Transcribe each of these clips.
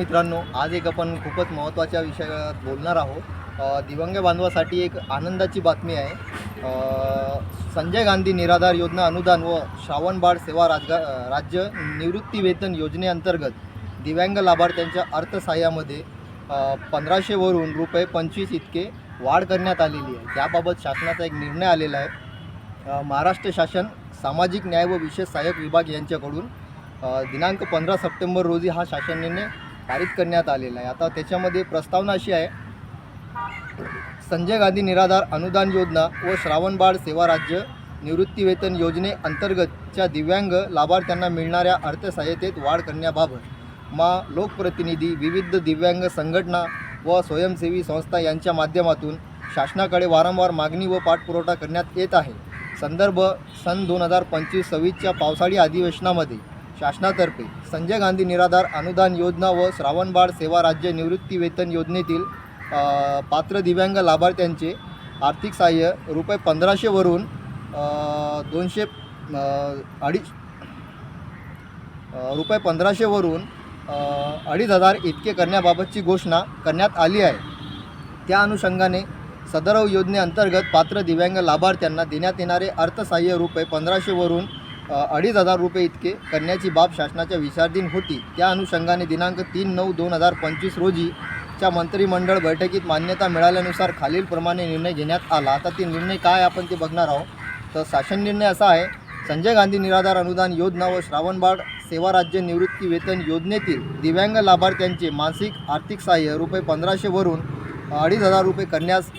मित्रांनो आज एक आपण खूपच महत्त्वाच्या विषयात बोलणार आहोत. दिवंग दिव्यांग बांधवासाठी एक आनंदाची बातमी आहे. संजय गांधी निराधार योजना अनुदान व श्रावणबाळ सेवा राजगा राज्य निवृत्ती वेतन योजनेअंतर्गत दिव्यांग लाभार्थ्यांच्या अर्थसहाय्यामध्ये पंधराशेवरून रुपये पंचवीस इतके वाढ करण्यात आलेली आहे. त्याबाबत शासनाचा एक निर्णय आलेला आहे. महाराष्ट्र शासन सामाजिक न्याय व विशेष सहाय्यक विभाग यांच्याकडून दिनांक पंधरा सप्टेंबर रोजी हा शासन निर्णय पारित करण्यात आलेला आहे. आता त्याच्यामध्ये प्रस्तावना अशी आहे संजय गांधी निराधार अनुदान योजना व श्रावणबाळ सेवा राज्य निवृत्तीवेतन योजनेअंतर्गतच्या दिव्यांग लाभार्थ्यांना मिळणाऱ्या अर्थसहाय्यतेत वाढ करण्याबाबत मा लोकप्रतिनिधी विविध दिव्यांग संघटना व स्वयंसेवी संस्था यांच्या माध्यमातून शासनाकडे वारंवार मागणी व पाठपुरवठा करण्यात येत आहे. संदर्भ सन दोन हजार पंचवीस सव्वीसच्या पावसाळी अधिवेशनामध्ये शासनातर्फे संजय गांधी निराधार अनुदान योजना व श्रावणबाळ सेवा राज्य निवृत्ती वेतन योजनेतील पात्र दिव्यांग लाभार्थ्यांचे आर्थिक सहाय्य रुपये पंधराशेवरून दोनशे अडीच रुपये पंधराशेवरून अडीच हजार इतके करण्याबाबतची घोषणा करण्यात आली आहे. त्या अनुषंगाने सदरव योजनेअंतर्गत पात्र दिव्यांग लाभार्थ्यांना देण्यात येणारे अर्थसहाय्य रुपये पंधराशेवरून अडीच हजार रुपये इतके करण्याची बाब शासनाच्या विचारधीन होती. त्या अनुषंगाने दिनांक तीन नऊ दोन हजार पंचवीस रोजीच्या मंत्रिमंडळ बैठकीत मान्यता मिळाल्यानुसार खालीलप्रमाणे निर्णय घेण्यात आला. आता ते निर्णय काय आपण ते बघणार आहोत. तर शासन निर्णय असा आहे संजय गांधी निराधार अनुदान योजना व श्रावणबाळ सेवा राज्य निवृत्ती वेतन योजनेतील दिव्यांग लाभार्थ्यांचे मासिक आर्थिक सहाय्य रुपये पंधराशेवरून अडीच हजार रुपये करण्यास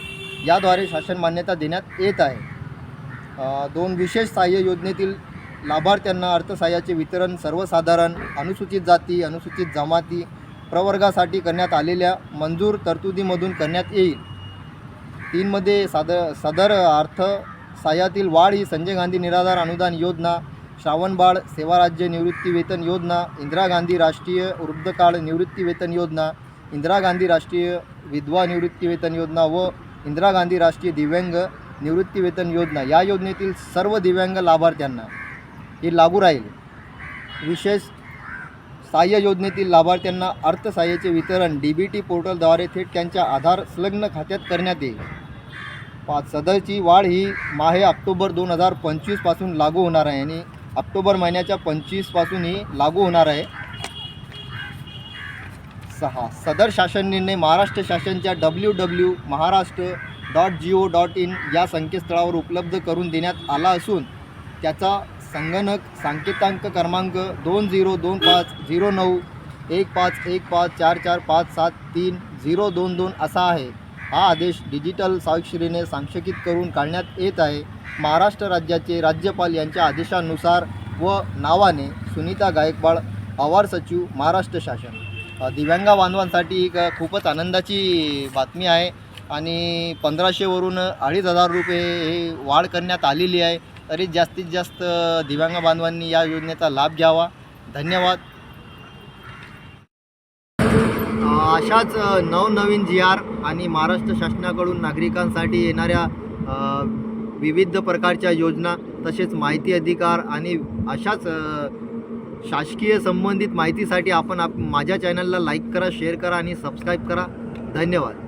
याद्वारे शासन मान्यता देण्यात येत आहे. दोन विशेष सहाय्य योजनेतील लाभार्थ्यांना अर्थसहाय्याचे वितरण सर्वसाधारण अनुसूचित जाती अनुसूचित जमाती प्रवर्गासाठी करण्यात आलेल्या मंजूर तरतुदीमधून करण्यात येईल. तीनमध्ये सादर सदर अर्थसहाय्यातील वाढ ही संजय गांधी निराधार अनुदान योजना श्रावणबाळ सेवा राज्य निवृत्तीवेतन योजना इंदिरा गांधी राष्ट्रीय वृद्धकाळ निवृत्तीवेतन योजना इंदिरा गांधी राष्ट्रीय विधवा निवृत्तीवेतन योजना व इंदिरा गांधी राष्ट्रीय दिव्यांग निवृत्तीवेतन योजना या योजनेतील सर्व दिव्यांग लाभार्थ्यांना ही लागू राहील. विशेष सहाय्य योजनेतील लाभार्थ्यांना अर्थसहाय्याचे वितरण डी बी टी पोर्टलद्वारे थेट त्यांच्या आधार संलग्न खात्यात करण्यात येईल. पाच सदरची वाढ ही माहे ऑक्टोबर दोन हजार पंचवीसपासून लागू होणार आहे आणि ऑक्टोबर महिन्याच्या पंचवीसपासून ही लागू होणार आहे. सहा सदर शासन निर्णय Maharashtra शासनच्या W W Maharashtra dot G O dot in या संकेतस्थळावर उपलब्ध करून देण्यात आला असून त्याचा संगणक सांकेतांक क्रमांक दोन झिरो दोन पाच झिरो नऊ एक पाच एक पाच चार चार पाच सात तीन झिरो दोन दोन असा आहे. हा आदेश डिजिटल स्वाक्षरीने सांक्षकित करून काढण्यात येत आहे. महाराष्ट्र राज्याचे राज्यपाल यांच्या आदेशानुसार व नावाने सुनीता गायकवाड अवार सचिव महाराष्ट्र शासन. दिव्यांग बांधवांसाठी एक खूपच आनंदाची बातमी आहे आणि पंधराशेवरून अडीच हजार रुपये हे वाढ करण्यात आलेली आहे. तरी जास्तीत जास्त दिव्यांग बांधवांनी या योजनेचा लाभ घ्यावा. धन्यवाद. अशाच नवनवीन जी आर आणि महाराष्ट्र शासनाकडून नागरिकांसाठी येणाऱ्या विविध प्रकारच्या योजना तसेच माहिती अधिकार आणि अशाच शासकीय संबंधित माहितीसाठी आपण आप माझ्या चॅनलला लाईक करा शेअर करा आणि सबस्क्राईब करा. धन्यवाद.